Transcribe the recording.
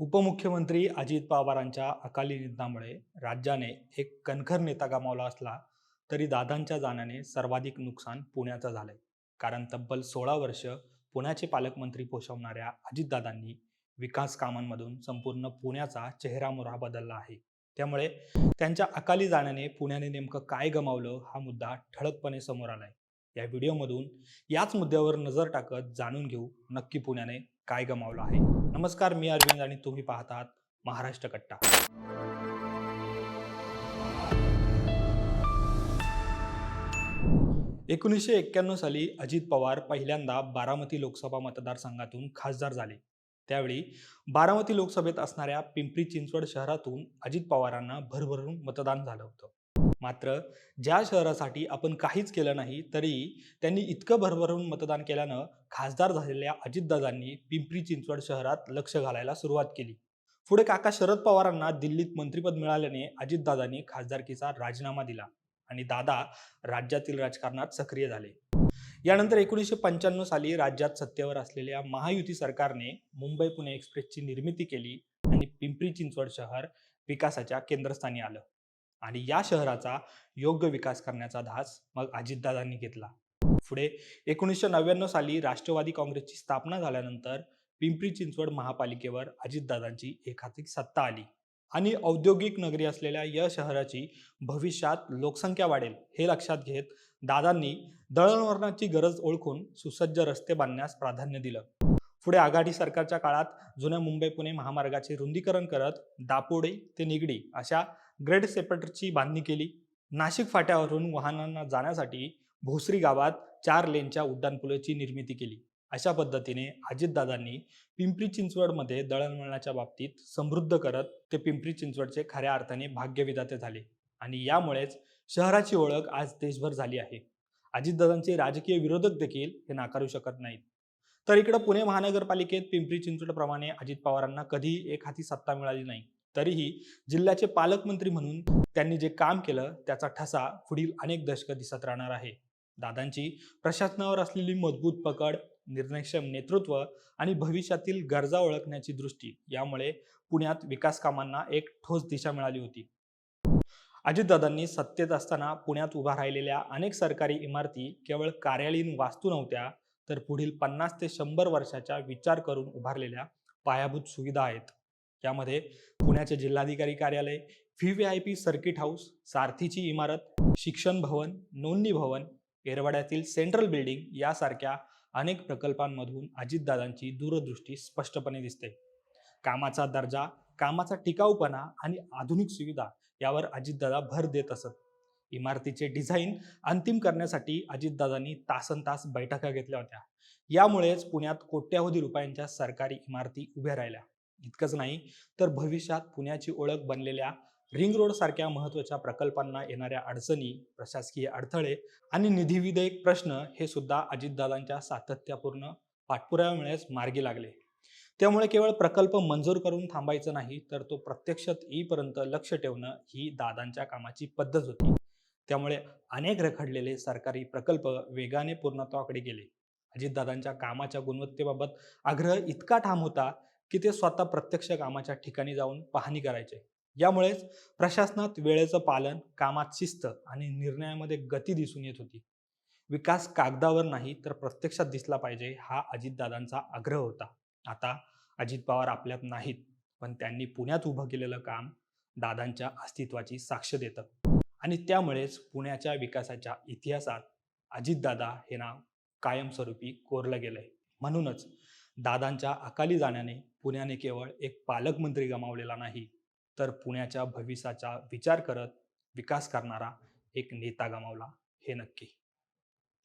उपमुख्यमंत्री अजित पवारांच्या अकाली निधनामुळे राज्याने एक कणखर नेता गमावला असला तरी दादांच्या जाण्याने सर्वाधिक नुकसान पुण्याचं झालंय. कारण तब्बल सोळा वर्ष पुण्याचे पालकमंत्री पोषवणाऱ्या अजितदादांनी विकास कामांमधून संपूर्ण पुण्याचा चेहरामोहरा बदलला आहे. त्यामुळे त्यांच्या अकाली जाण्याने पुण्याने नेमकं काय गमावलं हा मुद्दा ठळकपणे समोर आलाय. या व्हिडिओमधून याच मुद्द्यावर नजर टाकत जाणून घेऊ नक्की पुण्याने काय गमावलं आहे. नमस्कार मी अरविंद आणि तुम्ही पाहतात महाराष्ट्र कट्टा. एकोणीसशे एक्क्याण्णव साली अजित पवार पहिल्यांदा बारामती लोकसभा मतदारसंघातून खासदार झाले. त्यावेळी बारामती लोकसभेत असणाऱ्या पिंपरी चिंचवड शहरातून अजित पवारांना भरभरून मतदान झालं होतं. मात्र ज्या शहरासाठी आपण काहीच केलं नाही तरी त्यांनी इतकं भरभरून मतदान केल्यानं खासदार झालेल्या अजितदादांनी पिंपरी चिंचवड शहरात लक्ष घालायला सुरुवात केली. पुढे काका शरद पवारांना दिल्लीत मंत्रिपद मिळाल्याने अजितदादांनी खासदारकीचा राजीनामा दिला आणि दादा राज्यातील राजकारणात सक्रिय झाले. यानंतर एकोणीसशे पंच्याण्णव साली राज्यात सत्तेवर असलेल्या महायुती सरकारने मुंबई पुणे एक्सप्रेसची निर्मिती केली आणि पिंपरी चिंचवड शहर विकासाच्या केंद्रस्थानी आलं. आणि या शहराचा योग्य विकास करण्याचा धास मग अजितदादांनी घेतला. पुढे एकोणीसशे नव्याण्णव साली राष्ट्रवादी काँग्रेसची स्थापना झाल्यानंतर पिंपरी चिंचवड महापालिकेवर अजितदादांची एकाधिक सत्ता आली आणि औद्योगिक नगरी असलेल्या या शहराची भविष्यात लोकसंख्या वाढेल हे लक्षात घेत दादांनी दळणवळणाची गरज ओळखून सुसज्ज रस्ते बांधण्यास प्राधान्य दिलं. पुढे आघाडी सरकारच्या काळात जुन्या मुंबई पुणे महामार्गाचे रुंदीकरण करत दापोडे ते निगडी अशा ग्रेड सेपरेटरची बांधणी केली. नाशिक फाट्यावरून वाहनांना जाण्यासाठी भोसरी गावात चार लेनच्या उड्डाणपुलाची निर्मिती केली. अशा पद्धतीने अजितदादांनी पिंपरी चिंचवडमध्ये दळणवळणाच्या बाबतीत समृद्ध करत ते पिंपरी चिंचवडचे खऱ्या अर्थाने भाग्यविधाते झाले आणि यामुळेच शहराची ओळख आज देशभर झाली आहे. अजितदादांचे राजकीय विरोधक देखील हे नाकारू शकत नाहीत. तर इकडं पुणे महानगरपालिकेत पिंपरी चिंचवडप्रमाणे अजित पवारांना कधीही एक हाती सत्ता मिळाली नाही. तरीही जिल्ह्याचे पालकमंत्री म्हणून त्यांनी जे काम केलं त्याचा ठसा पुढील अनेक दशकं दिसत राहणार आहे. दादांची प्रशासनावर असलेली मजबूत पकड निर्णयक्षम नेतृत्व आणि भविष्यातील गरजा ओळखण्याची दृष्टी यामुळे पुण्यात विकास कामांना एक ठोस दिशा मिळाली होती. अजितदादांनी सत्तेत असताना पुण्यात उभा राहिलेल्या अनेक सरकारी इमारती केवळ कार्यालयीन वास्तू नव्हत्या तर पुढील पन्नास ते शंभर वर्षाच्या विचार करून उभारलेल्या पायाभूत सुविधा आहेत. यामध्ये पुण्याचे जिल्हाधिकारी कार्यालय V V I P circuit house सारथीची इमारत शिक्षण भवन नोंदणी भवन एरवाड्यातील सेंट्रल बिल्डिंग यासारख्या अनेक प्रकल्पांमधून अजितदादांची दूरदृष्टी स्पष्टपणे दिसते. कामाचा दर्जा कामाचा टिकाऊपणा आणि आधुनिक सुविधा यावर अजितदादा भर देत असत. इमारतीचे डिझाईन अंतिम करण्यासाठी अजितदादांनी तासन तास बैठका घेतल्या होत्या. यामुळेच पुण्यात कोट्यावधी रुपयांच्या सरकारी इमारती उभ्या राहिल्या. इतकंच नाही तर भविष्यात पुण्याची ओळख बनलेल्या रिंग रोड सारख्या महत्त्वाच्या प्रकल्पांना येणाऱ्या अडचणी प्रशासकीय अडथळे आणि निधीविधेयक प्रश्न हे सुद्धा अजितदादांच्या सातत्यपूर्ण पाठपुराव्यामुळेच मार्गी लागले. त्यामुळे केवळ प्रकल्प मंजूर करून थांबायचं नाही तर तो प्रत्यक्षात येईपर्यंत लक्ष ठेवणं ही दादांच्या कामाची पद्धत होती. त्यामुळे अनेक रखडलेले सरकारी प्रकल्प वेगाने पूर्णत्वाकडे गेले. अजितदादांच्या कामाच्या गुणवत्तेबाबत आग्रह इतका ठाम होता की ते स्वतः प्रत्यक्ष कामाच्या ठिकाणी जाऊन पाहणी करायचे. यामुळेच प्रशासनात वेळेचं पालन कामात शिस्त आणि निर्णयामध्ये गती दिसून येत होती. विकास कागदावर नाही तर प्रत्यक्षात दिसला पाहिजे हा अजितदादांचा आग्रह होता. आता अजित पवार आपल्यात नाहीत पण त्यांनी पुण्यात उभं केलेलं काम दादांच्या अस्तित्वाची साक्ष देतं. आणि त्यामुळेच पुण्याच्या विकासाच्या इतिहासात अजितदादा हे नाव कायमस्वरूपी कोरलं गेलंय. म्हणूनच दादांच्या अकाली जाण्याने पुण्याने केवळ एक पालकमंत्री गमावलेला नाही तर पुण्याच्या भविष्याचा विचार करत विकास करणारा एक नेता गमावला हे नक्की.